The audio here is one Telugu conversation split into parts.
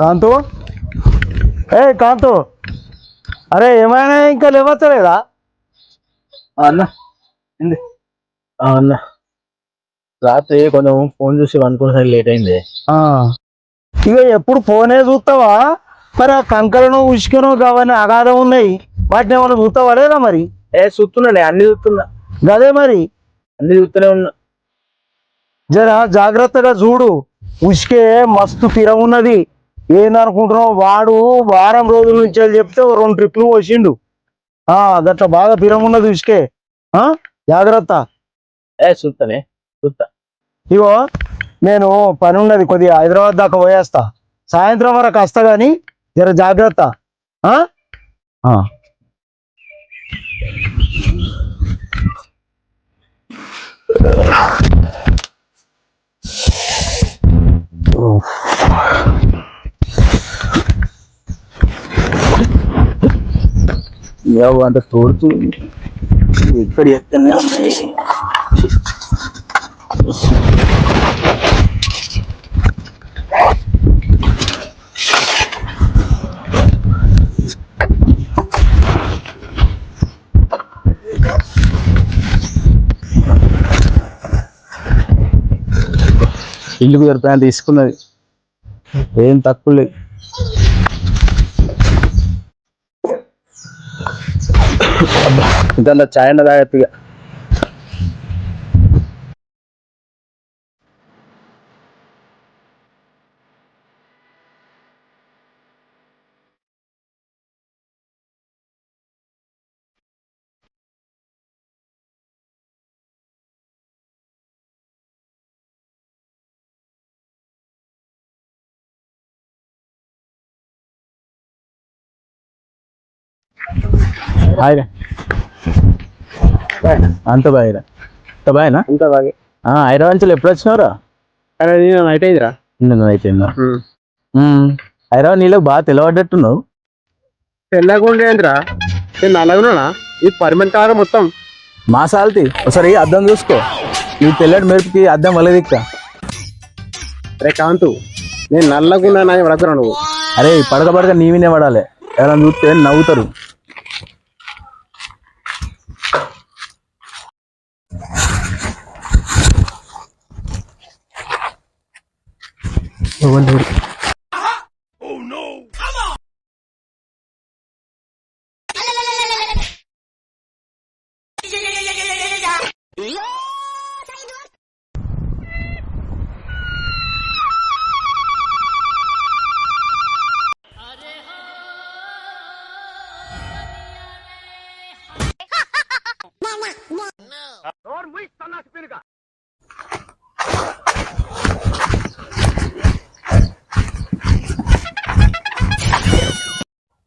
కాంతు? ఏ కాంతు. అరే ఏమైనా ఇంకా లేవచ్చలేదా అన్న. ఏంది? అన్న. రాత్రి కొంచెం ఫోన్ చూసి అనుకున్న లేట్ అయింది. ఇక ఎప్పుడు ఫోనే చూస్తావా మరి ఆ కంకరను ఉసుకను కావని అగాధం ఉన్నాయి. వాటిని ఏమైనా చూస్తావా లేదా మరి? ఏ చూస్తున్నా అన్ని చూస్తున్నా గదే మరి. అన్ని చూస్తూనే ఉన్నా. జర జాగ్రత్తగా చూడు. ఉసుకే మస్తు పిర ఉన్నది. ఏందనుకుంటున్నావు? వాడు వారం రోజుల నుంచి అని చెప్తే రెండు ట్రిప్లు ఆ గట్ల బాగా పిరం ఉన్నది ఉసుకే ఆ జాగ్రత్త. ఏ చూస్తానే చూస్తా ఇగో నేను పని ఉన్నది కొద్దిగా హైదరాబాద్ దాకా పోయేస్తా. సాయంత్రం వరకు వస్తా గాని జర జాగ్రత్త. ఆ? అంత తోడుతూ ఎక్కడ ఎక్కడనే ఉన్నాయి ఇల్లు సరిపోయిన తీసుకున్నది ఏం తక్కువ లేదు ಇದನ್ನ ಚಾಯನದಾಗತ್ತಿಗೆ హాయ్ అంత బాగా అంత బాగా అంతా బాగా. హైదరాబాద్ నుంచి ఎప్పుడు వచ్చినావురా? అరే నేను నైట్ అయిందిరా. నిన్న అయిపోయిందా హైదరాబాద్ నీళ్ళకి బాగా తెలవడ్డట్టున్నావు. తెల్లగుండే ఏందిరా? నేను నల్లగున్నా ఇది పర్మనెంట్ కారం మొత్తం. మా సాల్తి ఒకసారి అద్దం చూసుకో. ఈ తెల్లటి మెరుపుకి అద్దం వలదిక్క. రే కాంతు నేను నల్లగున్నా అని వడకురా నువ్వు అరే పడక పడక నీ వినే పడాలి. ఎవరైనా చూస్తే నవ్వుతారు. 我问你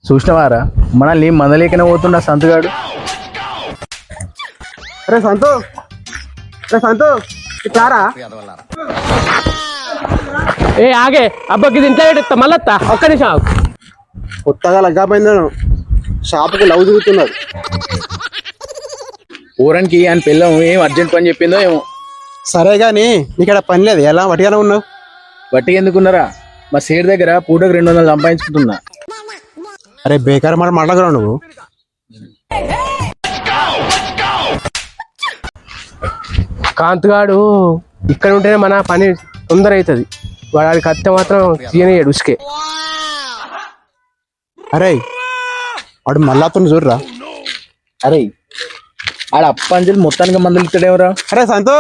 చూసినవారా? మనల్ని మందలేకనే పోతుండ సంతగాడు? రే సంతు! రే సంతు! ఇట్లారా? ఏ ఆగే! అబ్బకి ఇది ఇంట్లో పెట్టేస్తా మళ్ళొత్తా ఒక్క నిమిషం ఆగు. కొత్తగా లగ్గాపోయిందాను షాపుకి లవ్ తిరుగుతున్నాడు ఊరానికి ఆయన పిల్లం ఏం అర్జెంట్ పని చెప్పిందో ఏమో. సరే గాని నీకు ఇక్కడ పని లేదు. ఎలా? వటిగానే ఉన్నావు? బట్టి ఎందుకున్నారా? మా సేట్ దగ్గర పూటకు రెండు వందలు సంపాదించుకుంటున్నా. అరే బేకార్ మాట మాట్లాడగరా నువ్వు. కాంతుగాడు ఇక్కడ ఉంటేనే మన పని తొందర అవుతుంది వాడి కత్తి మాత్రం తీయనియడు ఉసుకే. అరే వాడు మళ్ళా అతను చూడరా. అరే ఆడ అప్పంజలు మొత్తానికి మందులు ఇస్తాడేవరా అరే సంతు.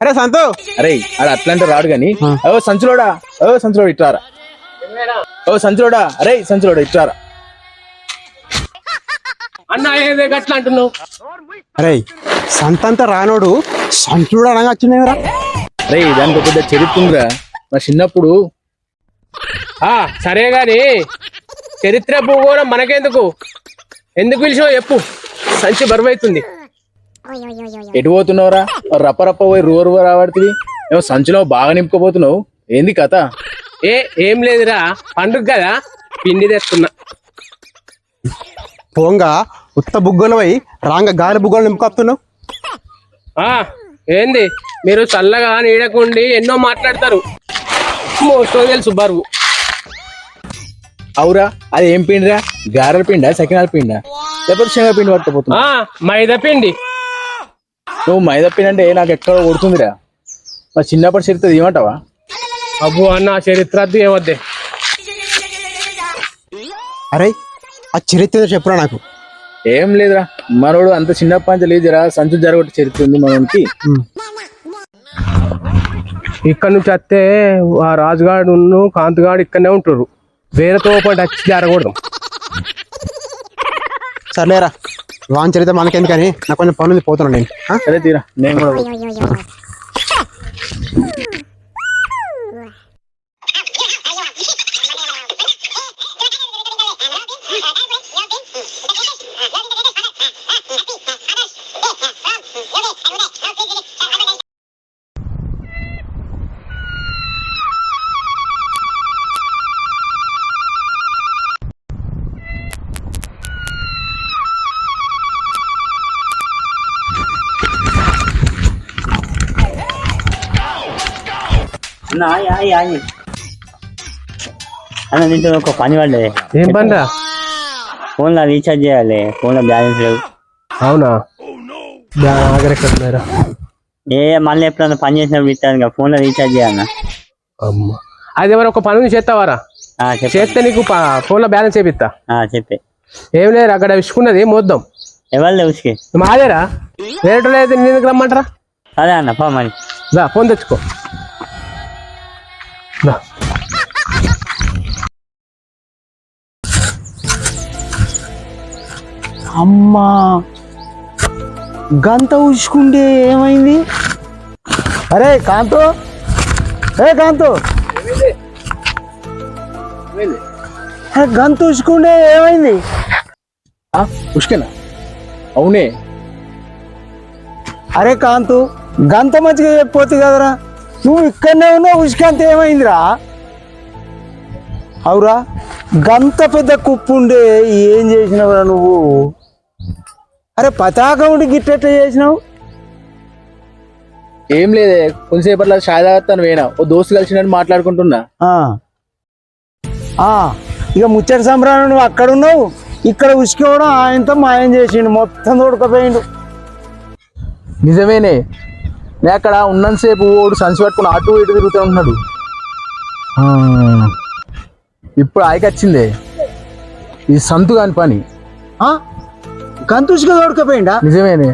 అరే సంతు. అరే ఆడ అట్లాంటి రాడు గాని ఓ సంచులోడా? ఓ సంచులోడా ఇట్రారా ఓ సంచులోడా? అరే సంచులోడా ఇట్రారా అన్న ఏదే గట్ల అంటున్నావు? అరే సంతంత రానోడు సంతుడు అనగా వచ్చిందేమరా? అరే దానికి పెద్ద చరిత్ర ఉందిరా మా చిన్నప్పుడు ఆ సరే గాని చరిత్ర భూగోళం మనకెందుకు? ఎందుకు పిలిచావు చెప్పు. సంచి బరువైతుంది. ఎటు పోతున్నావురా? రప్ప రప్ప పోయి రూరు రాబడుతుంది ఏమో సంచిలో బాగా నింపుకోపోతున్నావు ఏంది కథ? ఏ ఏం లేదురా పండుగ కదా పిండి తెస్తున్నా. పోంగా ఉత్త బుగ్గలవై రాంగ గాలి బుగ్గలు నింపుకొస్తున్నావు ఆ ఏంది మీరు చల్లగా నీడకుండి ఎన్నో మాట్లాడతారు. మోస్టో తెలుసు బరువు అవురా అది ఏం పిండిరా? గారెల పిండా సకినాల పిండా? లేకపోతే శనగ పిండి పట్టుకుపోతున్నా? ఆ, మైదా పిండి. నువ్వు మైదా పిండి అంటే నాకు ఎక్కడ కొడుతుందిరా. మా చిన్నప్పటి చరిత్ర ఏమంటావా అబ్బో అన్న చరిత్ర వద్దు ఏమద్దే? అరే ఆ చరిత్ర చెప్పురా నాకు. ఏం లేదురా మనోడు అంత చిన్నప్పటి నుంచి లేదురా సంచు జరగొట్టి చరిత్ర ఉంది మనోడికి ఇక్కడ నుంచి వస్తే ఆ రాజుగాడు కాంతగాడు ఇక్కడనే ఉంటారు వేరేతో పాటు వచ్చి జరగకూడదు. సర్లేరా వాన్ చరిత్ర మనకెందుకని? నాకు కొంచెం పనుంది పోతున్నాను నేను? సరే తీరా నేను కూడా అన్న నీతో ఒక పని పడ్డది ఏం పనిరా? ఫోన్లో రీఛార్జ్ చేయాలి. ఫోన్లో బ్యాలెన్స్ లేవు. అవునా? ఏ మళ్ళీ ఎప్పుడన్నా పని చేసినప్పుడు ఇస్తాను కదా ఫోన్లో రీఛార్జ్ చేయాలన్న అమ్మ. అది ఎవరు ఒక పని చేస్తావారా? చేస్తే నీకు ప- ఫోన్లో బ్యాలెన్స్ చేపిస్తా. ఆ, చెప్పే. ఏం లేదు అక్కడ విసుకున్నది మోద్దాం ఎవరు ఉసికి? మాదేరా? వేరే అయితే నీ దగ్గర రమ్మంటారా? అదే అన్న పో మరి. ఫోన్ తెచ్చుకో. అమ్మా గంత ఉసుకుంటే ఏమైంది? అరే కాంతో. ఏ కాంతో. అరే, గంత ఉసుకుంటే ఏమైంది? ఆ, ఉష్కేనా అవునే. అరే కాంతు గంత మంచిగా చెప్పొచ్చు కదరా. నువ్వు ఇక్కడనే ఉన్నావు ఉసుకంత ఏమైందిరా? అవురా గంత పెద్ద కుప్పు ఉండే ఏం చేసినావురా నువ్వు? అరే పతాకం ఉండి గిట్టెట్ట చేసినావు? ఏం లేదే కొంతసేపట్లో షాయ్ తాగుతాను వేనా ఓ దోస్తు కలిసినట్టు మాట్లాడుకుంటున్నా. ఇక ముచ్చటి సంబరాలు నువ్వు అక్కడ ఉన్నావు ఇక్కడ ఉసుకోవడం ఆయనతో మాయం చేసిండు మొత్తం తోడుకపోయిండు. నిజమేనే నేను అక్కడ ఉన్నంతసేపు ఓడు సంచి పట్టుకుని అటు ఇటు తిరుగుతూ ఉంటున్నాడు. ఇప్పుడు ఆయకొచ్చిందే ఈ సంతు కాని పని. ఉసుక తోడుకపోయిండా నిజమేనే.